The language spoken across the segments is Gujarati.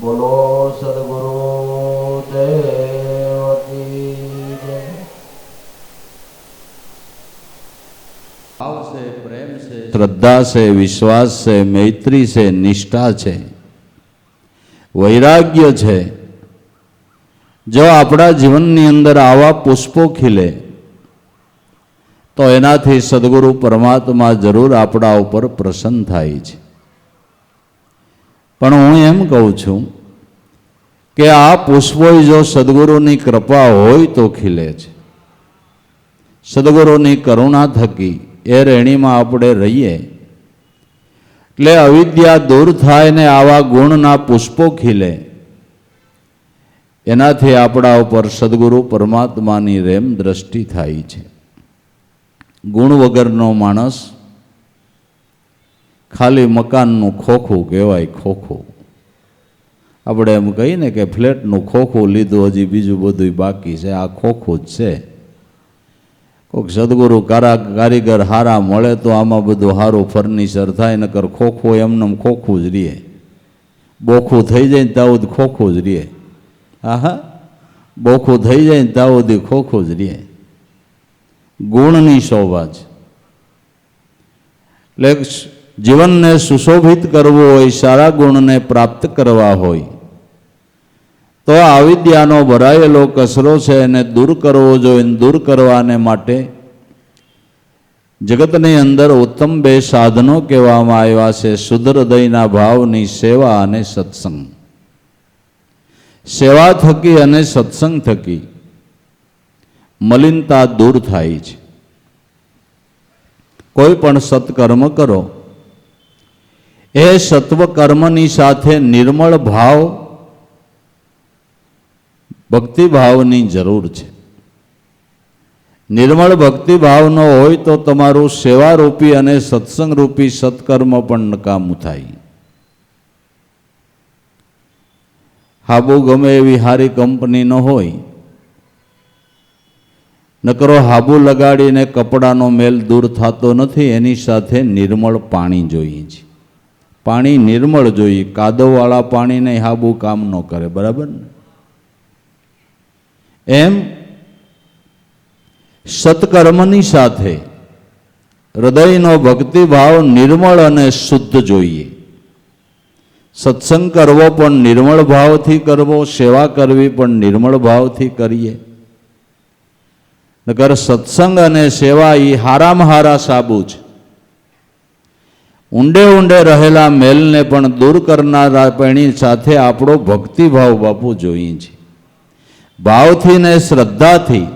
બોલો સદગુરુ દેવકી ભાવ છે પ્રેમ છે શ્રદ્ધા છે વિશ્વાસ છે મૈત્રી છે નિષ્ઠા છે વૈરાગ્ય છે. જો આપણા જીવનની અંદર આવા પુષ્પો ખીલે તો એનાથી સદગુરુ પરમાત્મા જરૂર આપણા ઉપર પ્રસન્ન થાય છે. પણ હું એમ કહું છું કે આ પુષ્પો જો સદગુરુની કૃપા હોય તો ખીલે છે. સદગુરુની કરુણા થકી એ રેણીમાં આપણે રહીએ. એટલે અવિદ્યા દૂર થાય ને આવા ગુણના પુષ્પો ખીલે. એનાથી આપણા ઉપર સદગુરુ પરમાત્માની રેમ દ્રષ્ટિ થાય છે. ગુણ વગરનો માણસ ખાલી મકાનનું ખોખું કહેવાય ખોખું. આપણે એમ કહીએ ને કે ફ્લેટનું ખોખું લીધું, હજી બીજું બધું બાકી છે. આ ખોખું જ છે. કોઈક સદગુરુ કારા કારીગર હારા મળે તો આમાં બધું સારું ફર્નિચર થાય, નકર ખોખું એમનેમ ખોખું જ રહે. બોખું થઈ જાય ને સુધી ખોખું જ રહે. હા બોખું થઈ જાય ને સુધી ખોખું જ રહે. ગુણની શોભા છે. એટલે જીવનને સુશોભિત કરવું હોય, સારા ગુણને પ્રાપ્ત કરવા હોય. તો આ વિદ્યાનો ભરાયેલો કચરો છે એને દૂર કરવો જોઈએ દૂર કરવાને માટે જગતની અંદર ઉત્તમ બે સાધનો કહેવામાં આવ્યા છે, શુદ્ધ હૃદયના ભાવની સેવા અને સત્સંગ. સેવા થકી અને સત્સંગ થકી મલિનતા દૂર થાય છે. કોઈ પણ સત્કર્મ કરો એ સત્વકર્મની સાથે નિર્મળ ભાવ, ભક્તિભાવની જરૂર છે. નિર્મળ ભક્તિભાવનો હોય તો તમારું સેવારૂપી અને સત્સંગરૂપી સત્કર્મ પણ નકામું થાય. હાબુ ગમે એવી હારી કંપની ન હોય. નકરો હાબુ લગાડીને કપડાનો મેલ દૂર થતો નથી, એની સાથે નિર્મળ પાણી જોઈએ છે. પાણી નિર્મળ જોઈએ, કાદવવાળા પાણીને હાબુ કામ ન કરે, બરાબર ને? એમ સત્કર્મની સાથે હૃદયનો ભક્તિભાવ નિર્મળ અને શુદ્ધ જોઈએ. સત્સંગ કરવો પણ નિર્મળ ભાવથી કરવો, સેવા કરવી પણ નિર્મળ ભાવથી કરીએ. નકર સત્સંગ અને સેવા એ હારામાં હારા સાબુ છે. ઊંડે ઊંડે રહેલા મેલને પણ દૂર કરનારા પેણી સાથે આપણો ભક્તિભાવ બાપુ જોઈએ છે. ભાવથી ને શ્રદ્ધાથી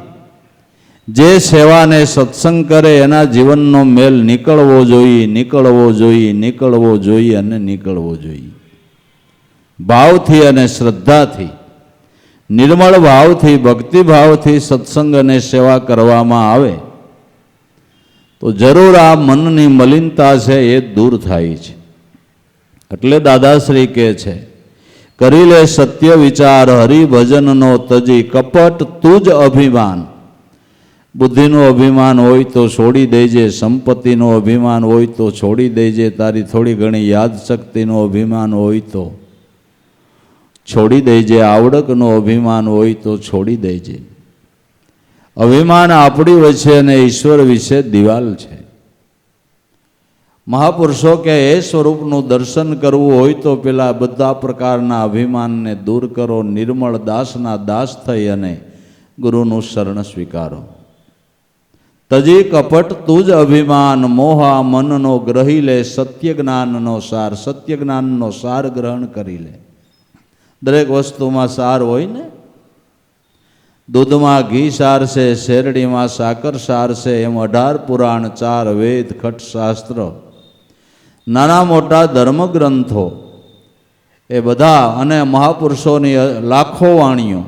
જે સેવાને સત્સંગ કરે એના જીવનનો મેલ નીકળવો જોઈએ નીકળવો જોઈએ નીકળવો જોઈએ અને નીકળવો જોઈએ. ભાવથી અને શ્રદ્ધાથી, નિર્મળ ભાવથી, ભક્તિભાવથી સત્સંગ અને સેવા કરવામાં આવે તો જરૂર આ મનની મલિનતા છે એ દૂર થાય છે. એટલે દાદાશ્રી કહે છે, કરી લે સત્ય વિચાર, હરિભજનનો તજી, કપટ તું જ અભિમાન. બુદ્ધિનું અભિમાન હોય તો છોડી દેજે, સંપત્તિનું અભિમાન હોય તો છોડી દેજે, તારી થોડી ઘણી યાદશક્તિનું અભિમાન હોય તો છોડી દેજે, આવડકનું અભિમાન હોય તો છોડી દેજે. અભિમાન આપણી વચ્ચે અને ઈશ્વર વિશે દિવાલ છે. મહાપુરુષો કે એ સ્વરૂપનું દર્શન કરવું હોય તો પેલા બધા પ્રકારના અભિમાનને દૂર કરો, નિર્મળ દાસના દાસ થઈ અને ગુરુનું શરણ સ્વીકારો. તજી કપટ તું જ અભિમાન, મોહા મનનો ગ્રહી લે સત્ય જ્ઞાનનો સાર સત્ય જ્ઞાનનો સાર ગ્રહણ કરી લે. દરેક વસ્તુમાં સાર હોય ને? દૂધમાં ઘી સારશે, શેરડીમાં સાકર સારશે, એમ અઢાર પુરાણ, ચાર વેદ, ખટશાસ્ત્ર. નાના મોટા ધર્મગ્રંથો. એ બધા અને મહાપુરુષોની લાખો વાણીઓ.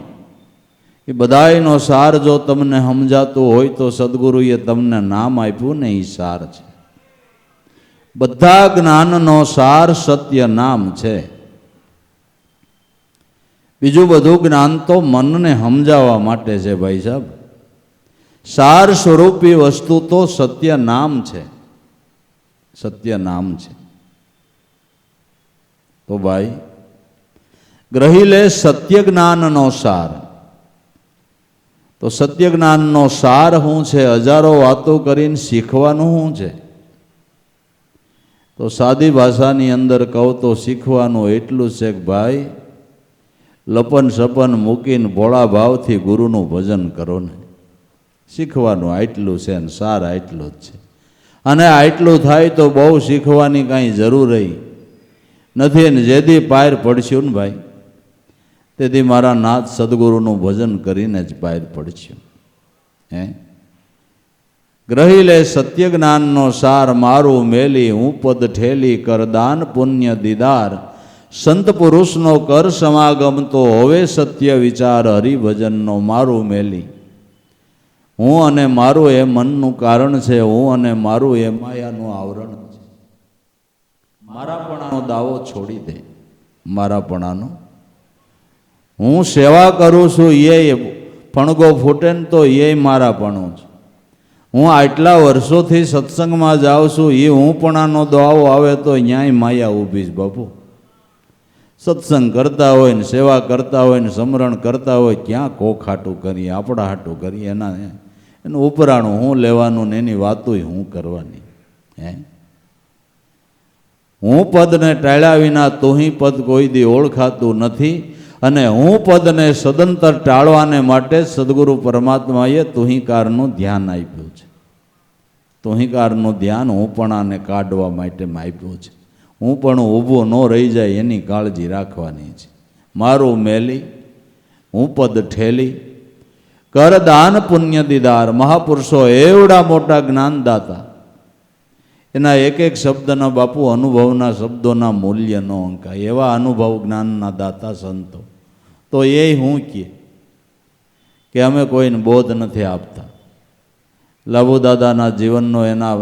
એ બધાયનો સાર જો તમને સમજાતું હોય તો સદગુરુએ તમને નામ આપ્યું ને એ સાર છે. બધા જ્ઞાનનો સાર સત્ય નામ છે. બીજું બધું જ્ઞાન તો મનને સમજાવવા માટે છે ભાઈ સાહેબ. સાર સ્વરૂપી વસ્તુ તો સત્ય નામ છે. સત્ય નામ છે. તો ભાઈ, ગ્રહી લે સત્ય જ્ઞાનનો સાર. તો સત્ય જ્ઞાનનો સાર શું છે? હજારો વાતો કરીને શીખવાનું શું છે? તો સાદી ભાષાની અંદર કહું તો શીખવાનું એટલું છે કે ભાઈ લપન સપન મૂકીને ભોળા ભાવથી ગુરુનું ભજન કરો ને. શીખવાનું આટલું છે ને સાર આટલું જ છે. અને આટલું થાય તો બહુ શીખવાની કાંઈ જરૂર રહી નથી ને જેદી પાર પડશું ને ભાઈ. તેથી મારા નાથ સદગુરુનું ભજન કરીને જ પાર પડશું હે? ગ્રહી લે સત્ય જ્ઞાનનો સાર, મારું મેલી હું પદ ઠેલી કરદાન પુણ્ય દીદાર. સંત પુરુષનો કર સમાગમ તો હવે સત્ય વિચાર હરિભજનનો મારું મેલી. હું અને મારું એ મનનું કારણ છે, હું અને મારું એ માયાનું આવરણ છે. મારાપણાનો દાવો છોડી દે મારાપણાનો હું સેવા કરું છું, એ ફણગો ફૂટે ને તો એ મારાપણું છે. હું આટલા વર્ષોથી સત્સંગમાં જાઉં છું, એ હું પણાનો દાવો આવે તો ન્યાય માયા ઊભી જ બાપુ. સત્સંગ કરતા હોય ને સેવા કરતા હોય ને સમરણ કરતા હોય, ક્યાં કોખાટું કરીએ આપણા હાટું કરીએ, એના એનું ઉપરાણું હું લેવાનું ને એની વાતોય હું કરવાની, હે. હું પદને ટાળ્યા વિના તોહી પદ કોઈ દી ઓળખાતું નથી અને હું પદને સદંતર ટાળવાને માટે સદગુરુ પરમાત્માએ તુહિકારનું ધ્યાન આપ્યું છે. તુહિકારનું ધ્યાન હું પણ આને કાઢવા માટે આપ્યું છે. હું પણ ઊભો ન રહી જાય એની કાળજી રાખવાની છે. મારું મેલી, હું પદ ઠેલી કર દાન પુણ્ય દીદાર, મહાપુરુષો એવડા મોટા જ્ઞાનદાતા. એના એક એક શબ્દના બાપુ અનુભવના શબ્દોના મૂલ્ય ન અંકાય, એવા અનુભવ જ્ઞાનના દાતા સંતો. તો એ હું કહે કે અમે કોઈને બોધ નથી આપતા. લાભુ દાદાના જીવનનો એના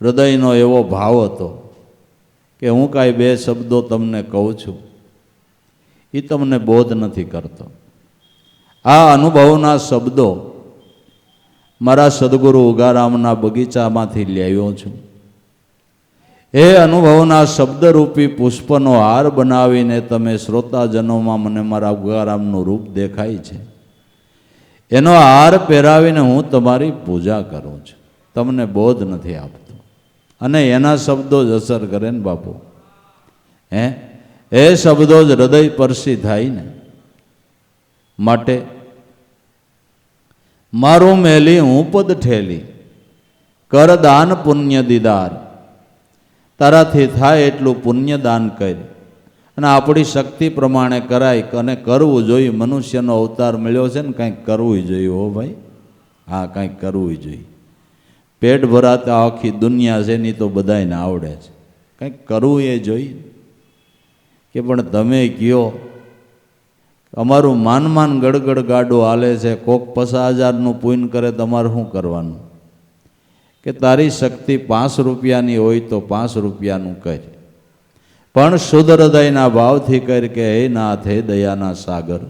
હૃદયનો એવો ભાવ હતો કે હું કાંઈ બે શબ્દો તમને કહું છું એ તમને બોધ નથી કરતો. આ અનુભવના શબ્દો મારા સદગુરુ ઉગારામના બગીચામાંથી લેવ્યો છું. એ અનુભવના શબ્દરૂપી પુષ્પનો હાર બનાવીને તમે શ્રોતાજનોમાં મને મારા ઉગારામનું રૂપ દેખાય છે. એનો હાર પહેરાવીને હું તમારી પૂજા કરું છું. તમને બોધ નથી આપતો. અને એના શબ્દો જ અસર કરે ને બાપુ. હે? એ શબ્દો જ હૃદય પરસી થાય ને. માટે મારું મેલી હું પદ ઠેલી. કર દાન પુણ્ય દીદાર. તારાથી થાય એટલું પુણ્ય દાન કર. અને આપણી શક્તિ પ્રમાણે કરાય અને કરવું જોઈએ. મનુષ્યનો અવતાર મળ્યો છે ને, કંઈક કરવું જોઈએ હો ભાઈ. હા, કંઈક કરવું જોઈએ. પેટ ભરાતા આખી દુનિયા છે ની તો બધાને આવડે છે. કંઈક કરવું એ જોઈએ કે પણ તમે કયો? અમારું માન માન ગડગડ ગાડો હાલે છે. કોક પચાસ હજારનું પૂન કરે, તમારે શું કરવાનું? કે તારી શક્તિ પાંચ રૂપિયાની હોય તો પાંચ રૂપિયાનું કર. પણ શુદ્ધ હૃદયના ભાવથી કર કે, હે નાથ, હે દયાના સાગર,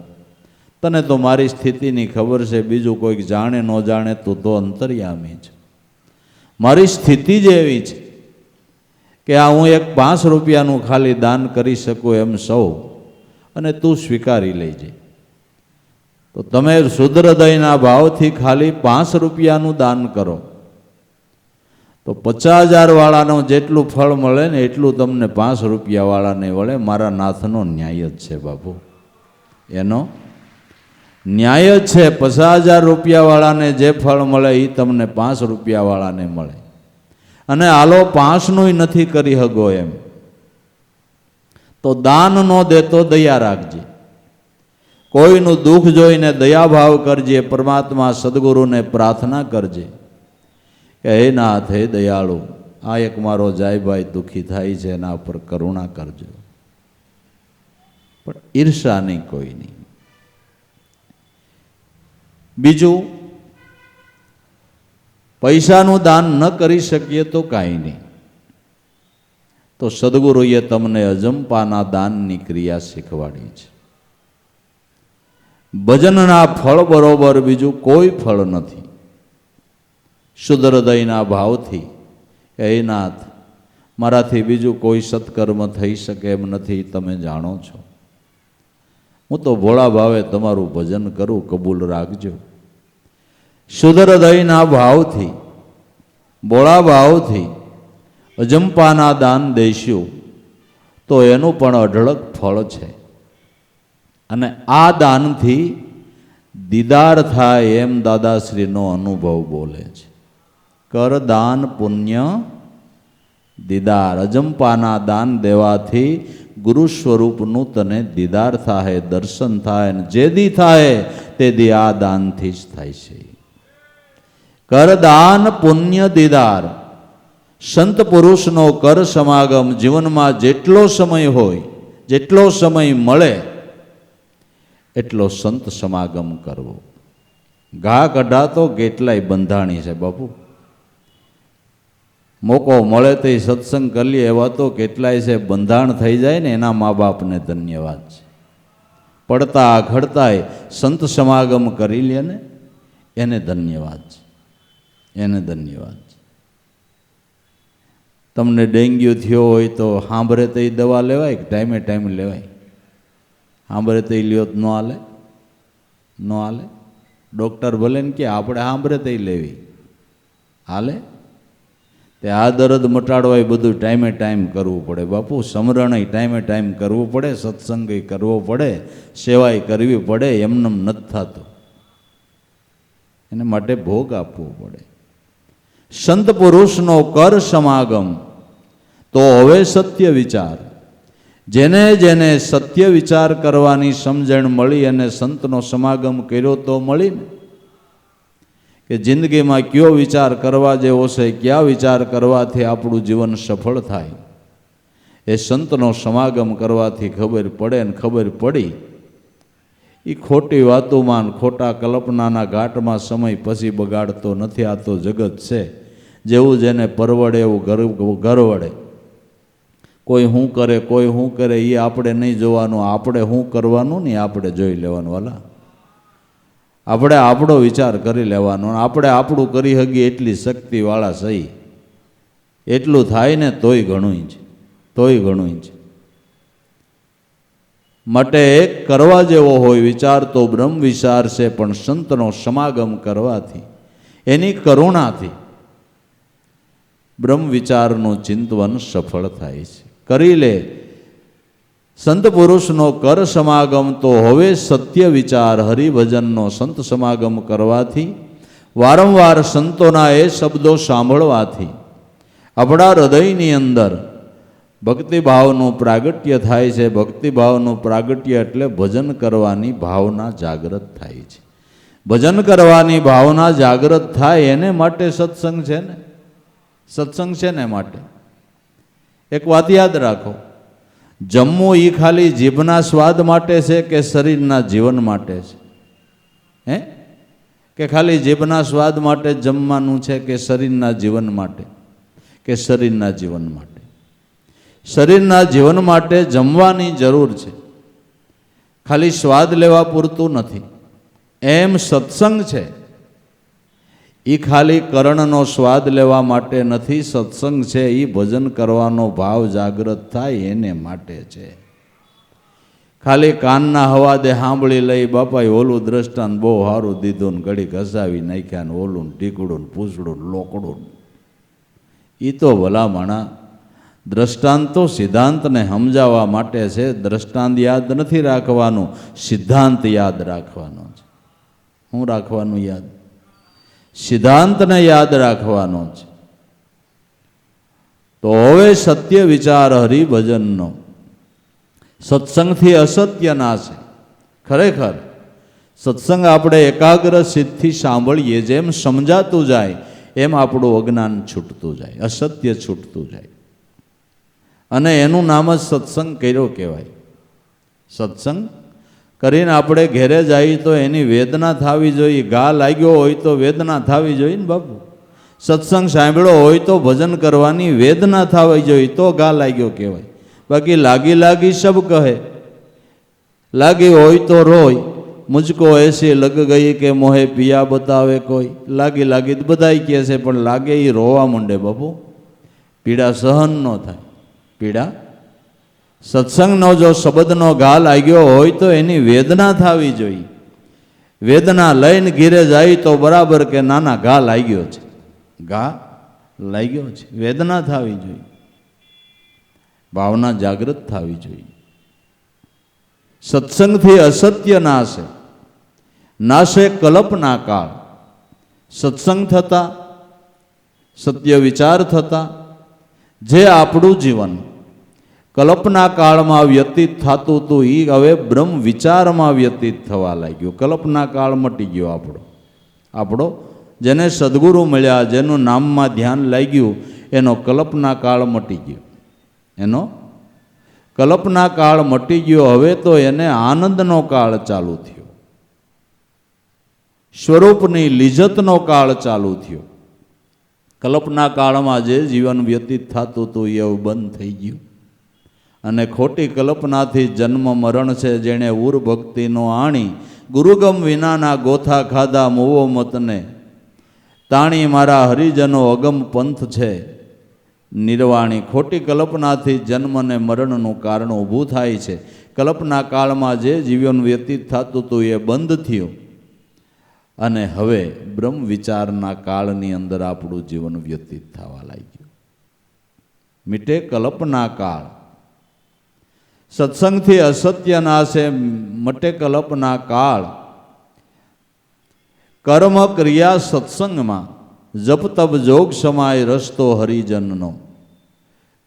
તને તો મારી સ્થિતિની ખબર છે. બીજું કોઈક જાણે, ન જાણે તું તો અંતર્યામી છે. મારી સ્થિતિ જ એવી છે કે આ હું એક પાંચ રૂપિયાનું ખાલી દાન કરી શકું એમ સૌ અને તું સ્વીકારી લેજે. તો તમે શુદ્રદયના ભાવથી ખાલી પાંચ રૂપિયાનું દાન કરો. તો પચાસ હજારવાળાનું જેટલું ફળ મળે ને એટલું તમને પાંચ રૂપિયાવાળાને વળે. મારા નાથનો ન્યાય જ છે બાપુ. એનો ન્યાય છે, પચાસ હજાર રૂપિયાવાળાને જે ફળ મળે એ તમને પાંચ રૂપિયાવાળાને મળે. અને આલો પાંચનું નથી કરી હગો એમ. તો દાન ન દેતો દયા રાખજે. કોઈનું દુઃખ જોઈને દયાભાવ કરજે, પરમાત્મા સદગુરુને પ્રાર્થના કરજે. કે હે નાથ, હે દયાળુ, આ એક મારો જાયભાઈ દુઃખી થાય છે, એના પર કરુણા કરજો. પણ ઈર્ષા નહીં કોઈ નહીં બીજું, પૈસાનું દાન ન કરી શકીએ તો કાંઈ નહીં. તો સદગુરુએ તમને અજંપાના દાનની ક્રિયા શીખવાડી છે. ભજનના ફળ બરોબર બીજું કોઈ ફળ નથી. શુદ્ધ હૃદયના ભાવથી, હે નાથ, મારાથી બીજું કોઈ સત્કર્મ થઈ શકે એમ નથી, તમે જાણો છો. હું તો ભોળા ભાવે તમારું ભજન કરું, કબૂલ રાખજો. શુદ્રદયના ભાવથી, ભોળા ભાવથી અજંપાના દાન દઈશું તો એનું પણ અઢળક ફળ છે. અને આ દાનથી દીદાર થાય એમ દાદાશ્રીનો અનુભવ બોલે છે. કર દાન પુણ્ય દીદાર અજંપાના દાન દેવાથી ગુરુ સ્વરૂપનું તને દીદાર થાય દર્શન થાય અને જે દી થાય તે દી આ દાનથી જ થાય છે. કર દાન પુણ્ય દીદાર. સંત પુરુષનો કર સમાગમ જીવનમાં જેટલો સમય હોય, જેટલો સમય મળે, એટલો સંત સમાગમ કરવો. ઘા કઢાતો કેટલાય બંધાણી છે બાપુ. મોકો મળે તો સત્સંગ કરી લે એવા તો કેટલાય છે, બંધાણ થઈ જાય ને, એના મા બાપને ધન્યવાદ છે. પડતા ઘડતાય સંત સમાગમ કરી લે ને, એને ધન્યવાદ છે. એને ધન્યવાદ છે. તમને ડેન્ગ્યુ થયો હોય તો સાંભળે તો એ દવા લેવાય, કે ટાઈમે ટાઈમ લેવાય? સાંભળે તો એ લ્યો તો ન હાલે? ન હાલે? ડૉક્ટર ભલે ને કે, આપણે સાંભળે તો લેવી. હાલે? તે આ દર્દ મટાડવા એ બધું ટાઈમે ટાઈમ કરવું પડે. બાપુ સમરણ ટાઈમે ટાઈમ કરવું પડે સત્સંગ કરવો પડે, સેવાય કરવી પડે, એમનેમ નથી થતું. એને માટે ભોગ આપવો પડે. સંત પુરુષનો કર સમાગમ. તો હવે સત્ય વિચાર. જેને જેને સત્ય વિચાર કરવાની સમજણ મળી અને સંતનો સમાગમ કર્યો તો મળી ને. કે જિંદગીમાં કયો વિચાર કરવા જેવો છે, કયા વિચાર કરવાથી આપણું જીવન સફળ થાય? એ સંતનો સમાગમ કરવાથી ખબર પડે ને ખબર પડી. એ ખોટી વાતોમાં ખોટા કલ્પનાના ઘાટમાં સમય પછી બગાડતો નથી, આ તો જગત છે. જેવું જેને પરવડે, એવું ઘર ગરવડે કોઈ શું કરે, કોઈ શું કરે એ આપણે નહીં જોવાનું, આપણે શું કરવાનું ને આપણે જોઈ લેવાનું વાલા આપણે આપણો વિચાર કરી લેવાનો આપણે આપણું કરી હગી એટલી શક્તિવાળા સહી. એટલું થાય ને તોય ઘણું છે, તોય ઘણું છે. માટે એક કરવા જેવો હોય વિચાર તો બ્રહ્મ વિચાર છે, પણ સંતનો સમાગમ કરવાથી, એની કરુણાથી બ્રહ્મ વિચારનું ચિંતવન સફળ થાય છે. કરી લે સંત પુરુષનો કર સમાગમ તો હવે સત્ય વિચાર હરિભજનનો સંત સમાગમ કરવાથી, વારંવાર સંતોના એ શબ્દો સાંભળવાથી, આપણા હૃદયની અંદર ભક્તિભાવનું પ્રાગટ્ય થાય છે. ભક્તિભાવનું પ્રાગટ્ય એટલે ભજન કરવાની ભાવના જાગૃત થાય છે. ભજન કરવાની ભાવના જાગૃત થાય એને માટે સત્સંગ છે ને? સત્સંગ છે ને માટે? એક વાત યાદ રાખો. જમવું એ ખાલી જીભના સ્વાદ માટે છે કે શરીરના જીવન માટે છે? હે? કે ખાલી જીભના સ્વાદ માટે જમવાનું છે કે શરીરના જીવન માટે? કે શરીરના જીવન માટે? શરીરના જીવન માટે જમવાની જરૂર છે. ખાલી સ્વાદ લેવા પૂરતું નથી. એમ સત્સંગ છે. એ ખાલી કર્ણનો સ્વાદ લેવા માટે નથી, સત્સંગ છે એ ભજન કરવાનો ભાવ જાગૃત થાય એને માટે છે. ખાલી કાનના હવાદે સાંભળી લઈ, બાપાએ ઓલું દ્રષ્ટાંત બહુ સારું દીધું ઘડી ઘસાવી નાખ્યા ને ઓલું ટીકડું પૂછડું લોકડું એ તો ભલામણા. દ્રષ્ટાંતો સિદ્ધાંતને સમજાવવા માટે છે, દ્રષ્ટાંત યાદ નથી રાખવાનું, સિદ્ધાંત યાદ રાખવાનો છે. હું રાખવાનું યાદ? સિદ્ધાંતને યાદ રાખવાનો છે. તો હવે સત્ય વિચાર હરિભજનનો સત્સંગથી અસત્ય નાશે ખરેખર, સત્સંગ આપણે એકાગ્ર સિદ્ધથી સાંભળીએ, જેમ સમજાતું જાય, એમ આપણું અજ્ઞાન છૂટતું જાય, અસત્ય છૂટતું જાય. અને એનું નામ જ સત્સંગ કર્યો કહેવાય. સત્સંગ કરીને આપણે ઘેરે જઈએ તો એની વેદના થવી જોઈએ. ઘા લાગ્યો હોય તો વેદના થવી જોઈએ ને બાપુ. સત્સંગ સાંભળ્યો હોય તો ભજન કરવાની વેદના થવી જોઈએ, તો ઘા લાગ્યો કહેવાય. બાકી લાગી લાગી સબ કહે. લાગી હોય તો રોય. મુજકો એસી લગ ગઈ કે મોહે પિયા બતાવે કોઈ. લાગી લાગી તો બધાય કહે છે, પણ લાગે એ રોવા માંડે બાપુ. પીડા સહન ન થાય. પીડા સત્સંગનો જો શબ્દનો ઘા લાગ્યો હોય તો એની વેદના થવી જોઈએ વેદના લઈને ઘીરે જાય તો બરાબર કે નાના ઘા લાગ્યો છે. ઘા લાગ્યો છે. વેદના થવી જોઈએ ભાવના જાગૃત થવી જોઈએ સત્સંગથી અસત્ય નાશે. નાશે કલ્પના કાળ. સત્સંગ થતા, સત્ય વિચાર થતા, જે આપણું જીવન કલ્પના કાળમાં વ્યતીત થતું હતું એ હવે બ્રહ્મ વિચારમાં વ્યતીત થવા લાગ્યું. કલ્પના કાળ મટી ગયો આપણો. આપણો જેને સદગુરુ મળ્યા, જેનું નામમાં ધ્યાન લાગ્યું, એનો કલ્પના કાળ મટી ગયો. એનો કલ્પના કાળ મટી ગયો, હવે તો એને આનંદનો કાળ ચાલુ થયો. સ્વરૂપની લિજ્જતનો કાળ ચાલુ થયો. કલ્પના કાળમાં જે જીવન વ્યતીત થતું હતું એ બંધ થઈ ગયું. અને ખોટી કલ્પનાથી જન્મ મરણ છે જેણે ઉર ભક્તિનો આણી, ગુરુગમ વિનાના ગોથા ખાધા મોવો મતને. તાણી મારા હરિજનો અગમ પંથ છે. નિર્વાણી, ખોટી કલ્પનાથી જન્મ અને મરણનું કારણ ઊભું થાય છે. કલ્પના કાળમાં જે જીવન વ્યતીત થતું હતું એ બંધ થયું. અને હવે બ્રહ્મ વિચારના કાળની અંદર આપણું જીવન વ્યતીત થવા લાગ્યું. મીટે કલ્પના કાળ. સત્સંગથી અસત્ય નાશે મટે કલ્પના કાળ. કર્મ ક્રિયા સત્સંગમાં જપ તપ જોગ સમાય રસ્તો હરિજનનો.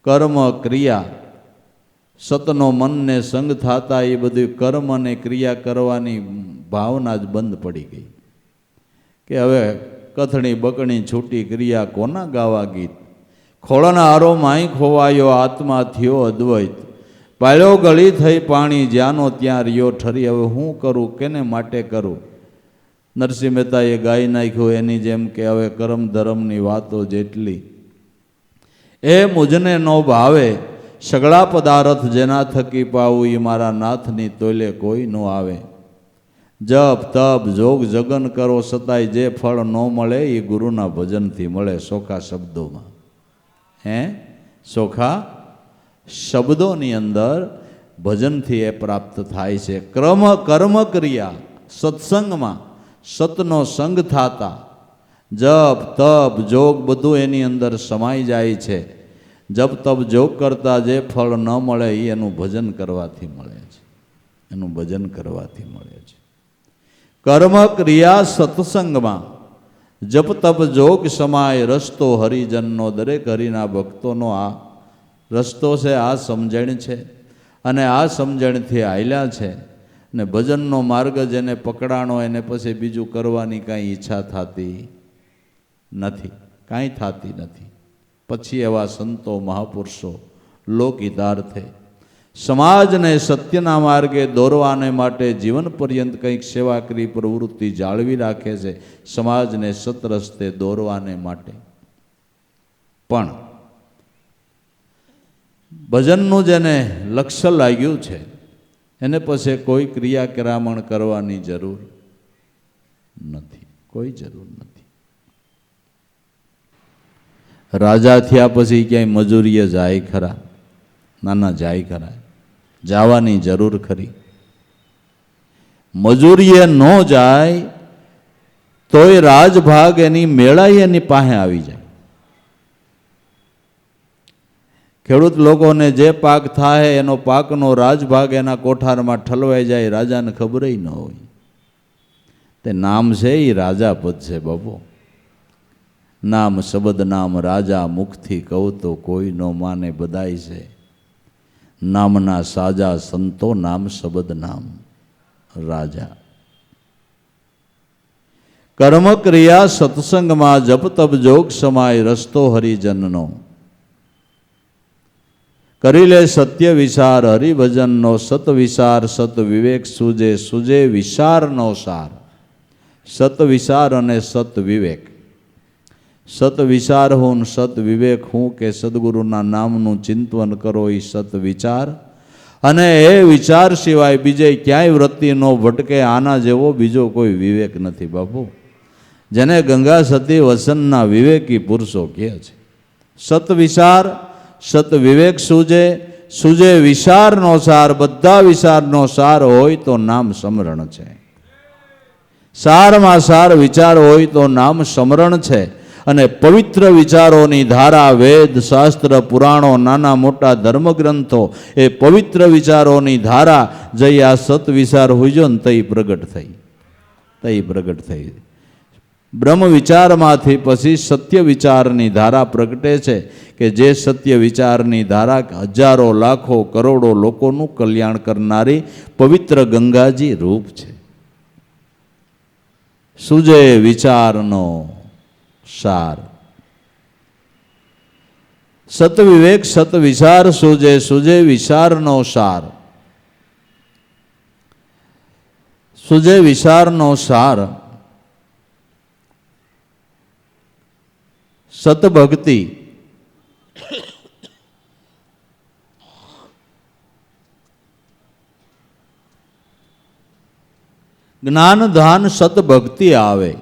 કર્મ ક્રિયા સતનો મનને સંગ થતા એ બધું કર્મ અને ક્રિયા કરવાની ભાવના જ બંધ પડી ગઈ. કે હવે કથણી બકણી છૂટી ક્રિયા કોના ગાવા ગીત? ખોળના આરો માઈ ખોવાયો આત્મા થયો અદ્વૈત. પાળ્યો ગળી થઈ પાણી જ્યાંનો ત્યાં રહ્યો ઠરી. હવે હું કરું? કેને માટે કરું? નરસિંહ મહેતાએ ગાઈ નાખ્યું એની જેમ કે હવે કરમ ધરમની વાતો જેટલી. એ મુજને નો ભાવે, સગળા પદાર્થ જેના થકી પાવું એ મારા નાથની તોલે કોઈ ન આવે. જપ, તપ, જોગ, જગન કરો છતાંય જે ફળ ન મળે એ ગુરુના ભજનથી મળે સોખા શબ્દોમાં. હે? સોખા શબ્દોની અંદર ભજનથી એ પ્રાપ્ત થાય છે. ક્રમ કર્મ ક્રિયા, સત્સંગમાં સતનો સંગ થાતા, જપ, તપ, જોગ બધું એની અંદર સમાઈ જાય છે. જપ, તપ, જોગ કરતાં જે ફળ ન મળે એ એનું ભજન કરવાથી મળે છે. એનું ભજન કરવાથી મળે છે. કર્મ ક્રિયા સત્સંગમાં જપ, તપ, જોગ સમાય રસ્તો હરિજનનો દરેક હરિના ભક્તોનો આ રસ્તો છે, આ સમજણ છે. અને આ સમજણથી આયલા છે ને ભજનનો માર્ગ જેને પકડાણો, એને પછી બીજું કરવાની કાંઈ ઈચ્છા થતી નથી. કાંઈ થતી નથી. પછી એવા સંતો મહાપુરુષો લોકહિતાર્થે સમાજને સત્યના માર્ગે દોરવાને માટે જીવન પર્યંત કંઈક સેવા કરી પ્રવૃત્તિ જાળવી રાખે છે. સમાજને સતરસ્તે દોરવાને માટે. પણ ભજનનું જેને લક્ષ્ય લાગ્યું છે, એને પછી કોઈ ક્રિયાક્રામણ કરવાની જરૂર નથી. કોઈ જરૂર નથી. રાજા થયા પછી ક્યાંય મજૂરીએ જાય ખરા? નાના જાય ખરા. જવાની જરૂર ખરી. મજૂરીએ ન જાય તોય રાજભાગ એની મેળાઈ એની પાસે આવી જાય. ખેડૂત લોકોને જે પાક થાય એનો પાકનો રાજભાગ એના કોઠારમાં ઠલવાઈ જાય, રાજાને ખબર ન હોય. તે નામ છે એ રાજા પદ છે બાબો નામ, શબ્દ નામ રાજા મુખથી કહું તો કોઈ નો માને બધાય છે. નામના સાજા સંતો નામ, શબ્દ નામ રાજા. કર્મક્રિયા સત્સંગમાં જપ તપ જોગ સમાય રસ્તો હરિજનનો. કરી લે સત્ય વિચાર હરિભજનનો સત વિચાર સત વિવેક સુજે સુજે વિચારનો સાર. સત વિચાર અને સત વિવેક. સત વિચાર હું સત વિવેક હું કે સદગુરુના નામનું ચિંતન કરો એ સત વિચાર. અને એ વિચાર સિવાય બીજે ક્યાંય વૃત્તિનો ભટકે આના જેવો બીજો કોઈ વિવેક નથી બાપુ. જેને ગંગા સતી વસનના વિવેકી પુરુષો કહે છે. સત વિચાર સત વિવેક સૂજે, સુજે વિચારનો સાર, બધા વિચારનો સાર હોય તો નામ સમરણ છે. સારમાં સાર વિચાર હોય તો નામ સમરણ છે. અને પવિત્ર વિચારોની ધારા, વેદ, શાસ્ત્ર, પુરાણો, નાના મોટા ધર્મગ્રંથો, એ પવિત્ર વિચારોની ધારા જઈ આ સત વિચાર હોઈજો ને તઈ પ્રગટ થઈ. તઈ પ્રગટ થઈ. બ્રહ્મ વિચારમાંથી પછી સત્ય વિચારની ધારા પ્રગટે છે કે જે સત્ય વિચારની ધારા હજારો, લાખો, કરોડો લોકોનું કલ્યાણ કરનારી પવિત્ર ગંગાજી રૂપ છે. સુજે વિચારનો સાર. સતવિવેક વિવેક સત વિચાર સુજે સુજે વિચારનો સાર. સુજે વિચારનો સાર સતભક્તિ. જ્ઞાન ધાન સતભક્તિ આવે.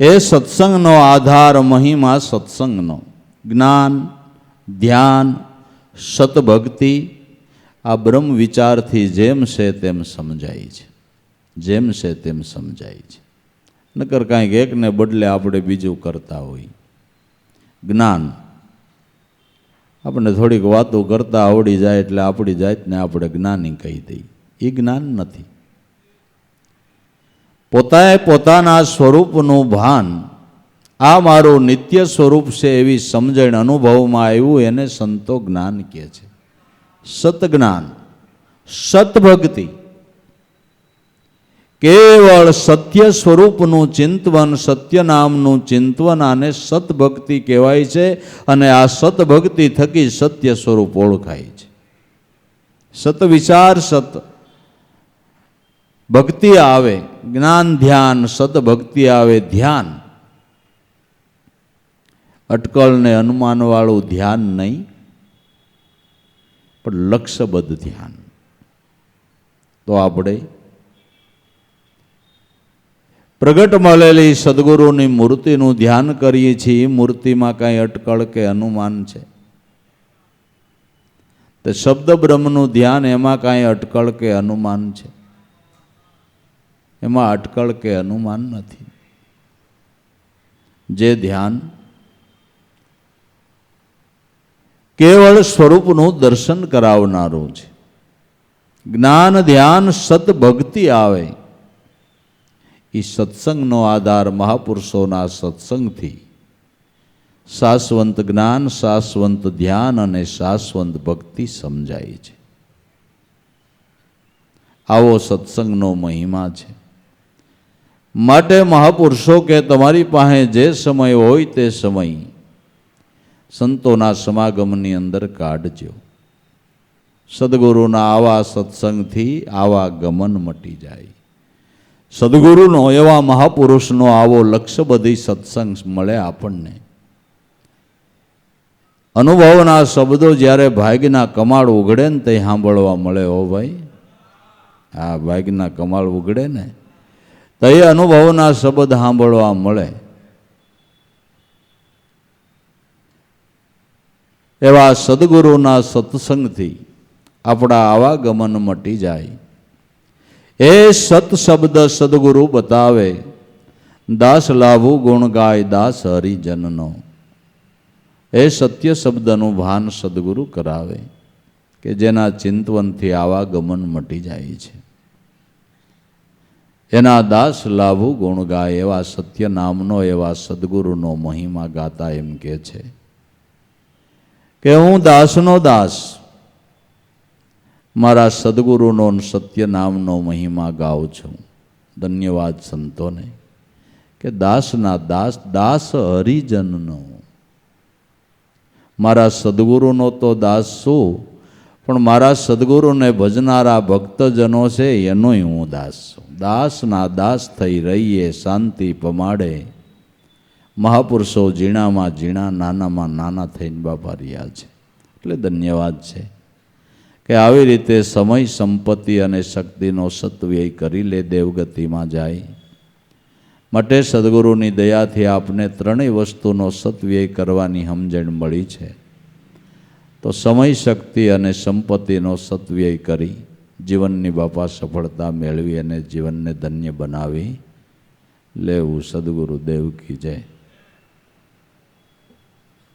એ સત્સંગનો આધાર, મહિમા સત્સંગનો. જ્ઞાન, ધ્યાન, સતભક્તિ આ બ્રહ્મ વિચારથી જેમ છે તેમ સમજાય છે. જેમ છે તેમ સમજાય છે. નકર કાંઈક એકને બદલે આપણે બીજું કરતા હોય. જ્ઞાન. આપણે થોડીક વાતો કરતાં આવડી જાય એટલે આપણી જાતને આપણે જ્ઞાની કહી દઈએ. એ જ્ઞાન નથી. પોતાએ પોતાના સ્વરૂપનું ભાન, આ મારું નિત્ય સ્વરૂપ છે એવી સમજણ અનુભવમાં આવ્યું, એને સંતો જ્ઞાન કહે છે. સતજ્ઞાન, સતભક્તિ કેવળ સત્ય સ્વરૂપનું ચિંતવન, સત્ય નામનું ચિંતવન આને સતભક્તિ કહેવાય છે અને આ સતભક્તિ થકી સત્ય સ્વરૂપ ઓળખાય છે. સત વિચાર સત. ભક્તિ આવે, જ્ઞાન ધ્યાન સતભક્તિ આવે, ધ્યાન. અટકળ ને અનુમાનવાળું ધ્યાન નહીં, પણ લક્ષ્યબદ્ધ ધ્યાન. તો આપણે પ્રગટ મળેલી સદગુરુની મૂર્તિનું ધ્યાન કરીએ છીએ. મૂર્તિમાં કાંઈ અટકળ કે અનુમાન છે? તો શબ્દ બ્રહ્મનું ધ્યાન એમાં કાંઈ અટકળ કે અનુમાન છે? એમાં અટકળ કે અનુમાન નથી. જે ધ્યાન કેવળ સ્વરૂપનું દર્શન કરાવનારું છે. જ્ઞાન ધ્યાન સતભક્તિ આવે. એ સત્સંગનો આધાર મહાપુરુષોના સત્સંગથી. શાશ્વંત જ્ઞાન, શાશ્વંત ધ્યાન અને શાશ્વંત ભક્તિ સમજાય છે. આવો સત્સંગનો મહિમા છે. માટે મહાપુરુષો કે તમારી પાસે જે સમય હોય તે સમય સંતોના સમાગમની અંદર કાઢજો. સદગુરુના આવા સત્સંગથી આવા ગમન મટી જાય. સદગુરુનો એવા મહાપુરુષનો આવો લક્ષ્ય બધી સત્સંગ મળે આપણને. અનુભવના શબ્દો જ્યારે ભાગ્યના કમાળ ઉઘડે ને તે સાંભળવા મળે હો ભાઈ. આ ભાગ્યના કમાળ ઉઘડે ને તો એ અનુભવના શબ્દ સાંભળવા મળે. એવા સદગુરુના સત્સંગથી આપણા આવાગમન મટી જાય. એ સત શબ્દ સદગુરુ બતાવે. દાસ લાભુ ગુણ ગાય દાસ હરિજનનો. એ સત્ય શબ્દનું ભાન સદગુરુ કરાવે કે જેના ચિંતવનથી આવા ગમન મટી જાય છે. એના દાસ લાભુ ગુણ ગાય એવા સત્ય નામનો એવા સદગુરુનો મહિમા ગાતા એમ કે છે. કે હું દાસનો દાસ મારા સદગુરુનો સત્ય નામનો મહિમા ગાઉં છું. ધન્યવાદ સંતોને કે દાસના દાસ દાસ હરિજનનો. મારા સદગુરુનો તો દાસ છું, પણ મારા સદગુરુને ભજનારા ભક્તજનો છે, એનોય હું દાસ છું. દાસના દાસ થઈ રહીએ, શાંતિ પમાડે. મહાપુરુષો ઝીણામાં ઝીણા, નાનામાં નાના થઈને બાપા રહ્યા છે. એટલે ધન્યવાદ છે. કે આવી રીતે સમય, સંપત્તિ અને શક્તિનો સત્વ્યય કરી લે, દેવગતિમાં જાય. માટે સદગુરુની દયાથી આપને ત્રણેય વસ્તુનો સત્વ્યય કરવાની સમજણ મળી છે. તો સમય, શક્તિ અને સંપત્તિનો સત્વ્યય કરી જીવનની બાપા સફળતા મેળવી અને જીવનને ધન્ય બનાવી. લેવું સદગુરુ દેવ કી જય.